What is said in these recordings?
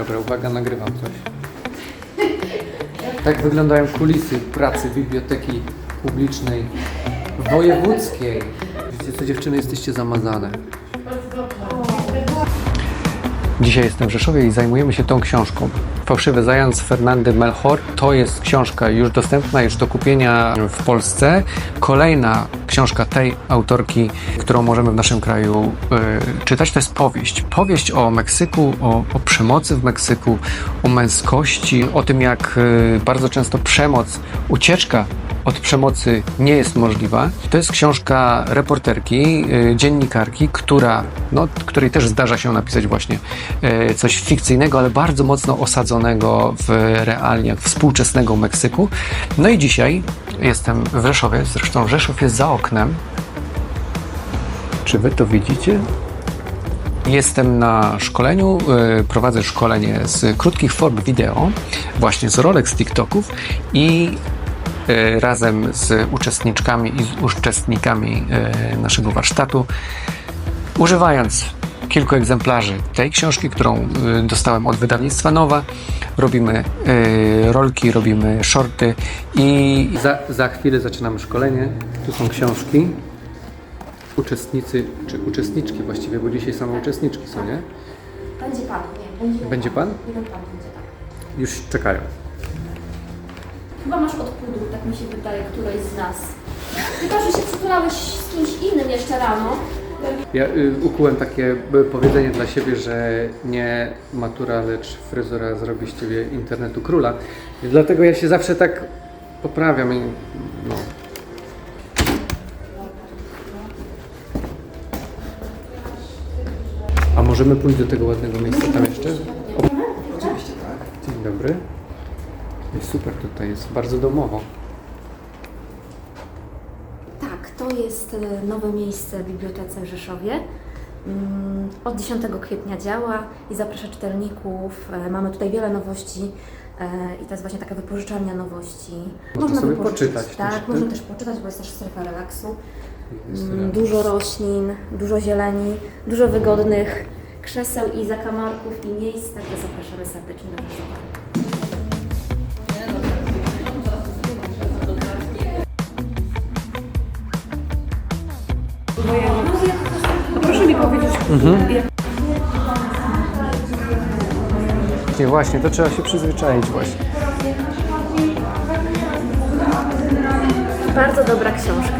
Dobra, uwaga, nagrywam coś. Tak wyglądają kulisy pracy Biblioteki Publicznej Wojewódzkiej. Widzicie co, dziewczyny, jesteście zamazane. Dzisiaj jestem w Rzeszowie i zajmujemy się tą książką. Fałszywy zając Fernandy Melchor to jest książka już dostępna, już do kupienia w Polsce. Kolejna książka tej autorki, którą możemy w naszym kraju y, czytać, to jest powieść. Powieść o Meksyku, o, o przemocy w Meksyku, o męskości, o tym jak y, bardzo często przemoc, ucieczka od przemocy nie jest możliwa. To jest książka reporterki, y, dziennikarki, która, no, której też zdarza się napisać właśnie y, coś fikcyjnego, ale bardzo mocno osadzonego w realiach współczesnego Meksyku. No i dzisiaj jestem w Rzeszowie, zresztą Rzeszów jest za oknem. Czy wy to widzicie? Jestem na szkoleniu, y, prowadzę szkolenie z krótkich form wideo, właśnie z rolek z TikToków i razem z uczestniczkami i z uczestnikami y, naszego warsztatu, używając kilku egzemplarzy tej książki, którą y, dostałem od wydawnictwa Nowa, robimy y, rolki, robimy shorty i za, za chwilę zaczynamy szkolenie. Tu są książki. Uczestnicy, czy uczestniczki właściwie, bo dzisiaj same uczestniczki są, nie? Będzie pan, nie, będzie, Będzie pan? Jeden pan będzie, tak. Już czekają. Chyba masz od pudru, tak mi się wydaje, którejś z nas. Chyba, że się przytulałeś z kimś innym jeszcze rano. Ja y, ukułem takie y, powiedzenie dla siebie, że nie matura, lecz fryzura zrobi z ciebie internetu króla. I dlatego ja się zawsze tak poprawiam. I, no. A możemy pójść do tego ładnego miejsca tam jeszcze? Oczywiście tak. Dzień dobry. Jest super tutaj, jest bardzo domowo. Tak, to jest e, nowe miejsce w Bibliotece w Rzeszowie. Mm, Od 10 kwietnia działa i zaprasza czytelników. E, Mamy tutaj wiele nowości e, i to jest właśnie taka wypożyczalnia nowości. Można sobie wypożyczyć, poczytać też, Tak, tak? można też poczytać, bo jest też strefa relaksu. Mm, relaks. Dużo roślin, dużo zieleni, dużo wygodnych krzeseł i zakamarków i miejsc, także zapraszamy serdecznie do Rzeszowa. Nie, właśnie, to trzeba się przyzwyczaić właśnie. Bardzo dobra książka.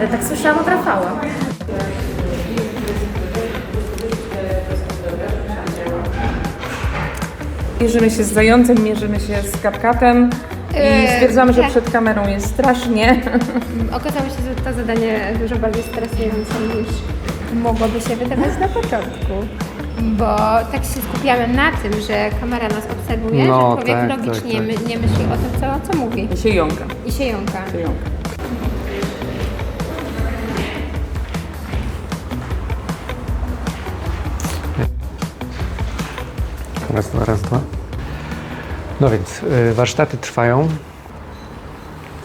E, Tak słyszałam od Rafała. mierzymy się z zającem, mierzymy się z kapkatem i Eee, stwierdzamy, że tak. przed kamerą jest strasznie. Okazało się, że to zadanie dużo bardziej stresujące niż mogłoby się wydawać na początku. Bo tak się skupiamy na tym, że kamera nas obserwuje, No, że człowiek tak, logicznie tak, tak. My, nie myśli o tym, co, co mówi. I się jąka. I się jąka. się jąka. Raz, dwa, raz, dwa. No więc y, warsztaty trwają.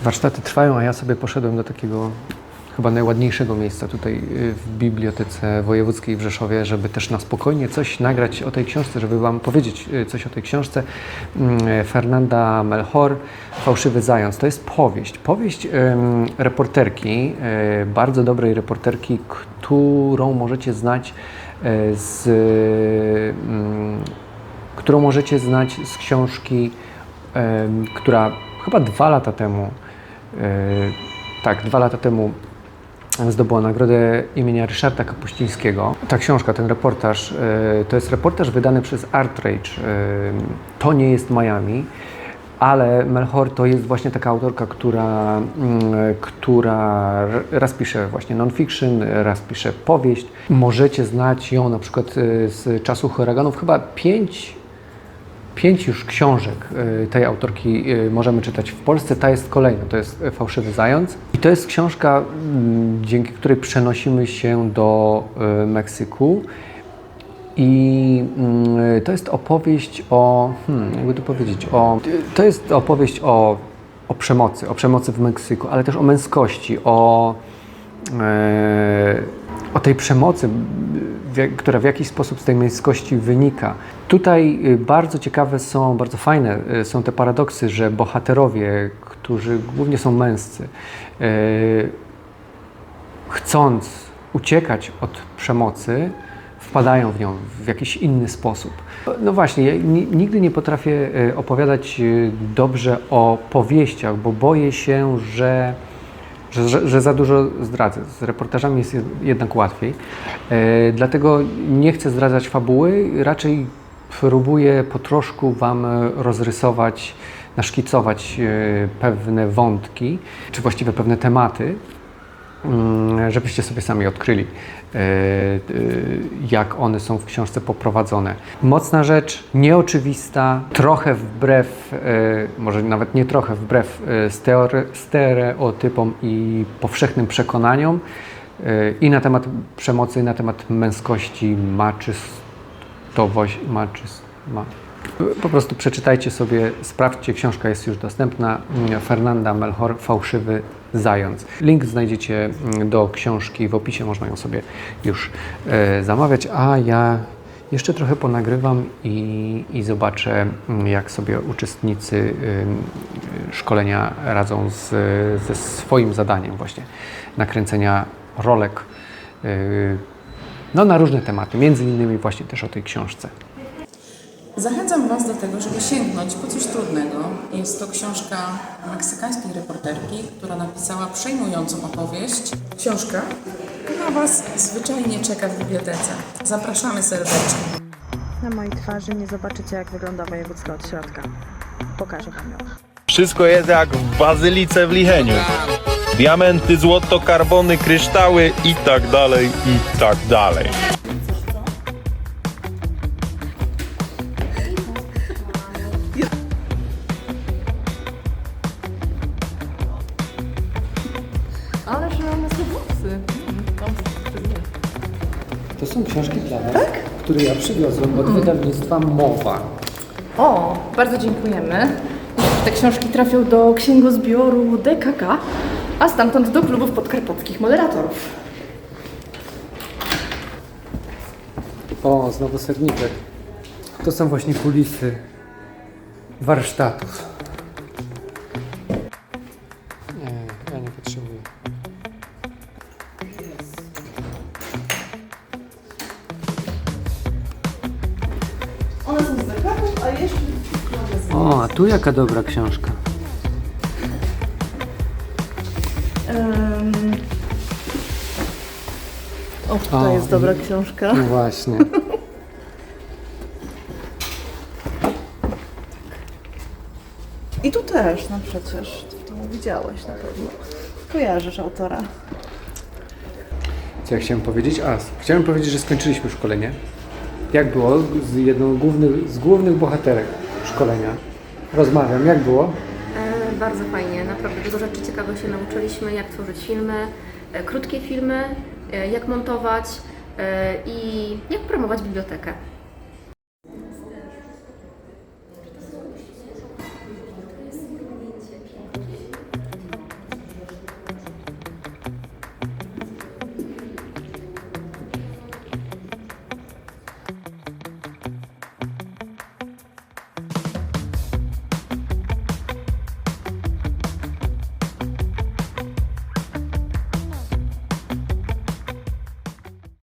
Warsztaty trwają, a ja sobie poszedłem do takiego chyba najładniejszego miejsca tutaj y, w Bibliotece Wojewódzkiej w Rzeszowie, żeby też na spokojnie coś nagrać o tej książce, żeby Wam powiedzieć y, coś o tej książce. Mm, Fernanda Melchor, Fałszywy Zając. To jest powieść. Powieść reporterki, y, bardzo dobrej reporterki, którą możecie znać y, z mm, którą możecie znać z książki, która chyba dwa lata temu, e, tak, dwa lata temu zdobyła nagrodę imienia Ryszarda Kapuścińskiego. Ta książka, ten reportaż, e, to jest reportaż wydany przez Artrage. E, to nie jest Miami. Ale Melchor to jest właśnie taka autorka, która, mm, która raz pisze właśnie non-fiction, raz pisze powieść. Możecie znać ją na przykład e, z czasu huraganów. Chyba pięć Pięć już książek tej autorki możemy czytać w Polsce. Ta jest kolejna, to jest Fałszywy Zając. I to jest książka, dzięki której przenosimy się do y, Meksyku. I mm, to jest opowieść o, hmm, jakby to powiedzieć, o, to jest opowieść o, o przemocy, o przemocy w Meksyku, ale też o męskości, o, e, o tej przemocy, która w jakiś sposób z tej męskości wynika. Tutaj y, bardzo ciekawe są, bardzo fajne są te paradoksy, że bohaterowie, którzy głównie są męscy, y, chcąc uciekać od przemocy, wpadają w nią w jakiś inny sposób. No właśnie, ja ni- nigdy nie potrafię y, opowiadać y, dobrze o powieściach, bo boję się, że, że, że, za dużo zdradzę. Z reportażami jest jed- jednak łatwiej. E, dlatego nie chcę zdradzać fabuły, raczej próbuję po troszku Wam e, rozrysować, naszkicować e, pewne wątki, czy właściwie pewne tematy, Mm, żebyście sobie sami odkryli, e, e, jak one są w książce poprowadzone. Mocna rzecz, nieoczywista, trochę wbrew, może nawet nie trochę, wbrew stereotypom i powszechnym przekonaniom i na temat przemocy, i na temat męskości, maczystowość, maczyst, ma, po prostu przeczytajcie sobie, sprawdźcie, książka jest już dostępna. Fernanda Melchor, Fałszywy Zając. Link znajdziecie mm, do książki w opisie, można ją sobie już e, zamawiać, a ja jeszcze trochę ponagrywam i, i zobaczę, mm, jak sobie uczestnicy y, y, szkolenia radzą z, ze swoim zadaniem właśnie nakręcenia rolek y, no, na różne tematy, między innymi właśnie też o tej książce. Zachęcam Was do tego, żeby sięgnąć po coś trudnego. Jest to książka meksykańskiej reporterki, która napisała przejmującą opowieść. Książka na Was zwyczajnie czeka w bibliotece. Zapraszamy serdecznie. Na mojej twarzy nie zobaczycie, jak wygląda województwo od środka. Pokażę wam ją. Wszystko jest jak w bazylice w Licheniu. Diamenty, złoto, karbony, kryształy i tak dalej, i tak dalej. Są książki dla Was, które ja przywiozłem od wydawnictwa Mowa. O, bardzo dziękujemy. Te książki trafią do księgozbioru DKK, a stamtąd do klubów podkarpackich moderatorów. O, znowu serniczek. To są właśnie kulisy warsztatów. Tu jaka dobra książka. Um... O, to O, jest dobra książka. No właśnie. I tu też, no przecież. Ty to widziałeś na pewno. Kojarzysz autora. Co ja chciałem powiedzieć? A, chciałem powiedzieć, że skończyliśmy szkolenie. Jak było z jedną głównych, z głównych bohaterek szkolenia? Rozmawiam, jak było? E, Bardzo fajnie, naprawdę dużo rzeczy ciekawych się nauczyliśmy, jak tworzyć filmy, e, krótkie filmy, e, jak montować i jak promować bibliotekę.